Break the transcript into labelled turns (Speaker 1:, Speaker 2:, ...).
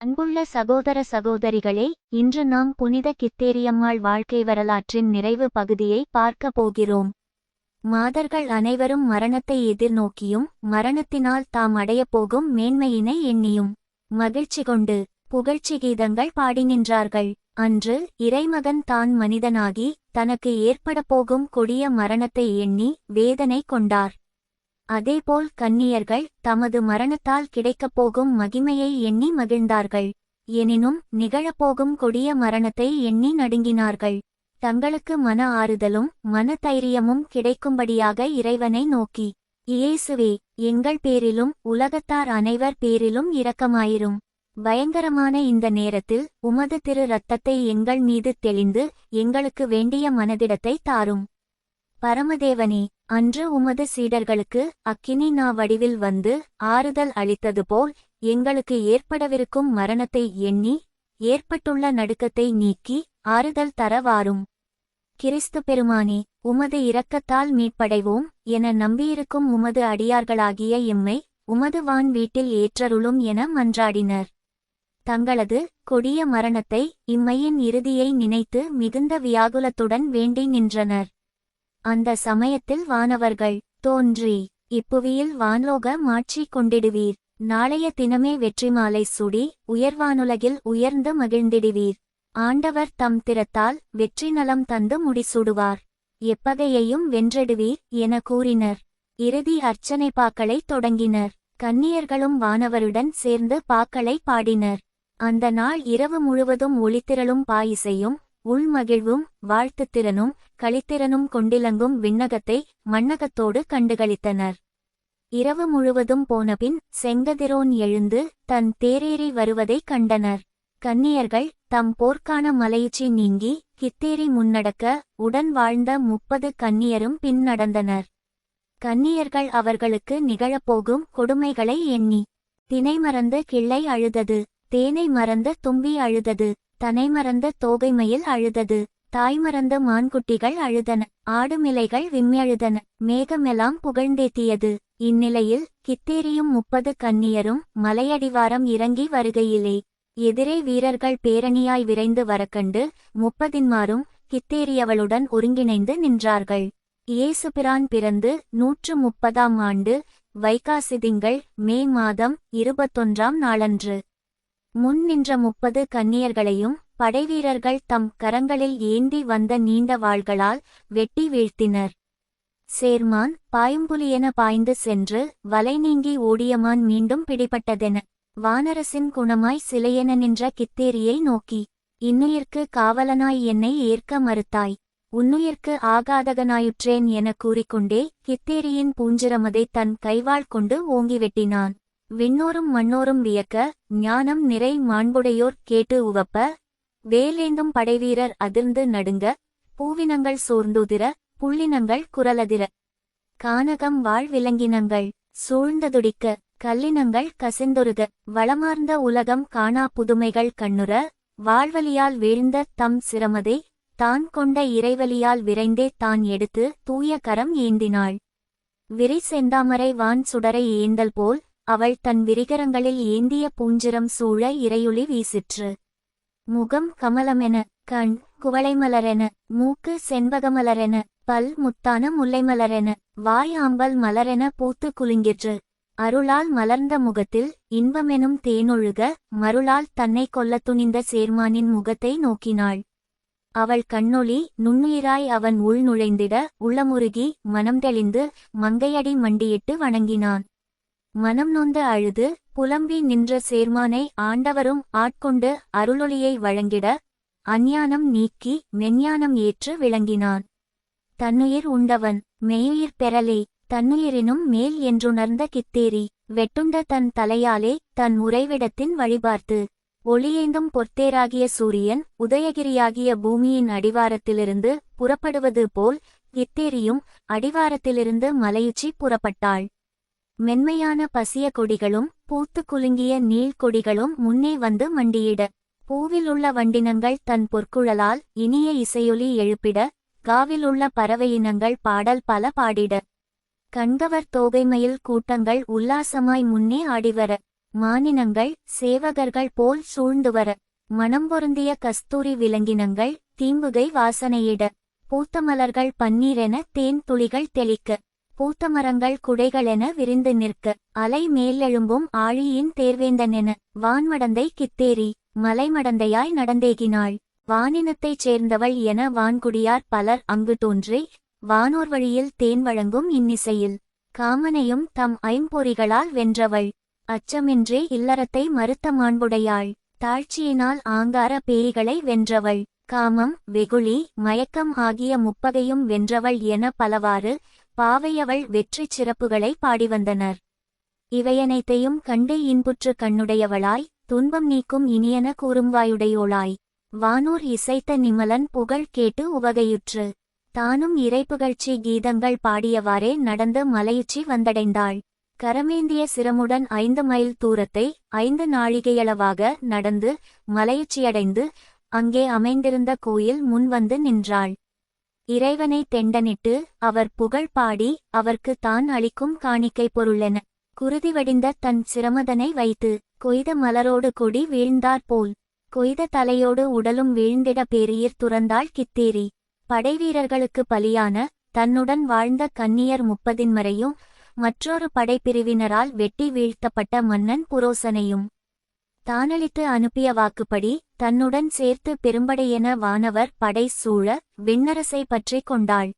Speaker 1: அன்புள்ள சகோதர சகோதரிகளே இன்று நாம் புனித கித்தேரியம்மாள் வாழ்க்கை வரலாற்றின் நிறைவு பகுதியை பார்க்க போகிறோம். மாதர்கள் அனைவரும் மரணத்தை எதிர்நோக்கியும் மரணத்தினால் தாம் அடையப் போகும் மேன்மையினை எண்ணியும். மகிழ்ச்சி கொண்டு புகழ்ச்சி கீதங்கள் பாடி நின்றார்கள் அன்று இறைமகன் தான் மனிதனாகி தனக்கு ஏற்படப் போகும் கொடிய மரணத்தை எண்ணி வேதனை கொண்டார். அதேபோல் கன்னியர்கள் தமது மரணத்தால் கிடைக்கப் போகும் மகிமையை எண்ணி மகிழ்ந்தார்கள். எனினும் நிகழப்போகும் கொடிய மரணத்தை எண்ணி நடுங்கினார்கள். தங்களுக்கு மன ஆறுதலும் மன தைரியமும் கிடைக்கும்படியாக இறைவனை நோக்கி இயேசுவே எங்கள் பேரிலும் உலகத்தார் அனைவர் பேரிலும் இரக்கமாயிரும். பயங்கரமான இந்த நேரத்தில் உமது திரு ரத்தத்தை எங்கள் மீது தெளிந்து எங்களுக்கு வேண்டிய மனதிடத்தை தாரும். பரமதேவனே அன்று உமது சீடர்களுக்கு அக்கினி நா வடிவில் வந்து ஆறுதல் அளித்தது போல் எங்களுக்கு ஏற்படவிருக்கும் மரணத்தை எண்ணி ஏற்பட்டுள்ள நடுக்கத்தை நீக்கி ஆறுதல் தர வாரும் கிறிஸ்து பெருமானே உமது இரக்கத்தால் மீட்படைவோம் என நம்பியிருக்கும் உமது அடியார்களாகிய எம்மை உமது வான் வீட்டில் ஏற்றருளும் என மன்றாடினர். தங்களது கொடிய மரணத்தை இம்மையின் இறுதியை நினைத்து மிகுந்த வியாகுலத்துடன் வேண்டி நின்றனர். அந்த சமயத்தில் வானவர்கள் தோன்றி இப்புவியில் வான்லோக மாற்றி கொண்டிடுவீர். நாளைய தினமே வெற்றிமாலை சுடி உயர்வானுலகில் உயர்ந்து மகிழ்ந்திடுவீர். ஆண்டவர் தம் திறத்தால் வெற்றி நலம் தந்து முடிசூடுவார். எப்பகையையும் வென்றெடுவீர் என கூறினர். இறுதி அர்ச்சனை பாக்களை தொடங்கினர். கன்னியர்களும் வானவருடன் சேர்ந்து பாக்களை பாடினர். அந்த நாள் இரவு முழுவதும் ஒளித்திரளும் பாயிசையும் உள்மகிழ்வும் வாழ்த்துத்திறனும் களித்திறனும் கொண்டிலங்கும் விண்ணகத்தை மண்ணகத்தோடு கண்டுகளித்தனர். இரவு முழுவதும் போனபின் செங்கதிரோன் எழுந்து தன் தேரேறி வருவதைக் கண்டனர். கன்னியர்கள் தம் போர்க்கான மலையுச்சி நீங்கி கித்தேரி முன்னடக்க உடன் வாழ்ந்த முப்பது கன்னியரும் பின் நடந்தனர். கன்னியர்கள் அவர்களுக்கு நிகழப்போகும் கொடுமைகளை எண்ணி தினை மறந்து கிள்ளை அழுதது தேனை மறந்து தும்பி அழுதது தனை மறந்த தோகைமயில் அழுதது. தாய் மறந்த மான்குட்டிகள் அழுதன. ஆடுமிலைகள் விம்மெழுதன மேகமெல்லாம் புகழ்ந்தேத்தியது. இந்நிலையில் கித்தேரியும் முப்பது கன்னியரும் மலையடிவாரம் இறங்கி வருகையிலே. எதிரே வீரர்கள் பேரணியாய் விரைந்து வரக்கண்டு முப்பதின்மாரும் கித்தேரியவளுடன் ஒருங்கிணைந்து நின்றார்கள். இயேசுபிரான் பிறந்து நூற்று முப்பதாம் ஆண்டு வைகாசிதிங்கள் மே மாதம் இருபத்தொன்றாம் நாளன்று. முன் நின்ற முப்பது கன்னியர்களையும் படைவீரர்கள் தம் கரங்களில் ஏந்தி வந்த நீண்ட வாள்களால் வெட்டி வீழ்த்தினர். சேர்மான் பாயும்புலியென பாய்ந்து சென்று வலை நீங்கி ஓடியமான் மீண்டும் பிடிபட்டதென வானரசின் குணமாய் சிலையென நின்ற கித்தேரியை நோக்கி இன்னுயிர்க்கு காவலனாய் என்னை ஏற்க மறுத்தாய். உன்னுயிர்க்கு ஆகாதகனாயுற்றேன் என கூறிக்கொண்டே கித்தேரியின் பூஞ்சிரமதை தன் கைவாள் கொண்டு ஓங்கி வெட்டினான். விண்ணோரும் மண்ணோரும் வியக்க ஞானம் நிறை மாண்புடையோர் கேட்டு உவப்ப வேலேந்தும் படைவீரர் அதிர்ந்து நடுங்க பூவினங்கள் சோர்ந்துதிர புள்ளினங்கள் குரலதிர. கானகம் வாழ் விலங்கினங்கள் சூழ்ந்ததுடிக்க கல்லினங்கள் கசிந்தொருக வளமார்ந்த உலகம் காணா புதுமைகள் கண்ணுற வாழ்வலியால் வீழ்ந்த தம் சிரமதை தான் கொண்ட இறைவலியால் விரைந்தே தான் எடுத்து தூய கரம் ஏந்தினாள். விரி செந்தாமரை வான் சுடரை ஏந்தல் போல் அவள் தன் விரிகரங்களில் ஏந்திய பூஞ்சிரம் சூழ இறையுளி வீசிற்று. முகம் கமலமென கண் குவளைமலரென மூக்கு செண்பகமலரென பல் முத்தான முல்லைமலரென வாய் ஆம்பல் மலரென பூத்து குலுங்கிற்று. அருளால் மலர்ந்த முகத்தில் இன்பமெனும் தேனொழுக மருளால் தன்னை கொல்ல துணிந்த சேர்மானின் முகத்தை நோக்கினாள். அவள் கண்ணொளி நுண்ணுயிராய் அவன் உள் நுழைந்திட உள்ளமுருகி மனம் தெளிந்து மங்கையடி மண்டியிட்டு வணங்கினான். மனம் நொந்து அழுது புலம்பி நின்ற சேர்மானை ஆண்டவரும் ஆட்கொண்டு அருளொளியை வழங்கிட அஞ்ஞானம் நீக்கி மெஞ்ஞானம் ஏற்று விளங்கினான். தன்னுயிர் உண்டவன் மெய்யுயிர் பெறலே தன்னுயிரினும் மேல் என்றுணர்ந்த கித்தேரி வெட்டுண்ட தன் தலையாலே தன் உறைவிடத்தின் வழிபார்த்து ஒளியேந்தும் பொத்தேராகிய சூரியன் உதயகிரியாகிய பூமியின் அடிவாரத்திலிருந்து புறப்படுவது போல் கித்தேரியும் அடிவாரத்திலிருந்து மலையுச்சி புறப்பட்டாள். மென்மையான பசிய கொடிகளும் பூத்து குலுங்கிய நீள்கொடிகளும் முன்னே வந்து மண்டியிட. பூவிலுள்ள வண்டினங்கள் தன் பொற்குழலால் இனிய இசையொலி எழுப்பிட காவிலுள்ள பறவையினங்கள் பாடல் பல பாடிட. கண்கவர் தோகைமயில் கூட்டங்கள் உல்லாசமாய் முன்னே ஆடிவர. மானினங்கள் சேவகர்கள் போல் சூழ்ந்து வர. மனம் பொருந்திய கஸ்தூரி விலங்கினங்கள் தீம்புகை வாசனையிட. பூத்த மலர்கள் பன்னீரென தேன் துளிகள் தெளிக்க. பூத்தமரங்கள் குடைகளென விரிந்து நிற்க அலை மேலெழும்பும் ஆழியின் தேர்வேந்தனென வான்மடந்தை கித்தேரி மலைமடந்தையாய் நடந்தேகினாள். வானினத்தைச் சேர்ந்தவள் என வான்குடியார் பலர் அங்கு தோன்றி வானோர் வழியில் தேன் வழங்கும் இன்னிசையில் காமனையும் தம் ஐம்பொறிகளால் வென்றவள். அச்சமின்றி இல்லறத்தை மறுத்த மாண்புடையாள். தாழ்ச்சியினால் ஆங்கார பேய்களை வென்றவள். காமம் வெகுளி மயக்கம் ஆகிய முப்பகையும் வென்றவள் என பலவாறு பாவையவள் வெற்றிச் சிறப்புகளை பாடிவந்தனர். இவையனைத்தையும் கண்டு இன்புற்று கண்ணுடையவளாய் துன்பம் நீக்கும் இனியன கூறும்வாயுடையோளாய். வானூர் இசைத்த நிமலன் புகழ் கேட்டு உவகையுற்று. தானும் இறைப்புகழ்ச்சி கீதங்கள் பாடியவாறே நடந்து மலையுச்சி வந்தடைந்தாள். கரமேந்திய சிரமுடன் ஐந்து மைல் தூரத்தை ஐந்து நாழிகையளவாக நடந்து மலையுச்சியடைந்து அங்கே அமைந்திருந்த கோயில் முன்வந்து நின்றாள். இறைவனை தெண்டனிட்டு அவர் புகழ் பாடி அவர்க்கு தான் அளிக்கும் காணிக்கை பொருளென குருதி வடிந்த தன் சிரமதனை வைத்து கொய்த மலரோடு கொடி வீழ்ந்தாற்போல் கொய்த தலையோடு உடலும் வீழ்ந்திட பேரியர் துறந்தாள் கித்தேரி. படைவீரர்களுக்கு பலியான தன்னுடன் வாழ்ந்த கன்னியர் முப்பதின் வரையும் மற்றொரு படைப்பிரிவினரால் வெட்டி வீழ்த்தப்பட்ட மன்னன் புரோசனையும். தானளித்து அனுப்பிய வாக்குப்படி தன்னுடன் சேர்த்து பெரும்படையென வானவர் படை சூழ விண்ணரசை பற்றிக் கொண்டாள்.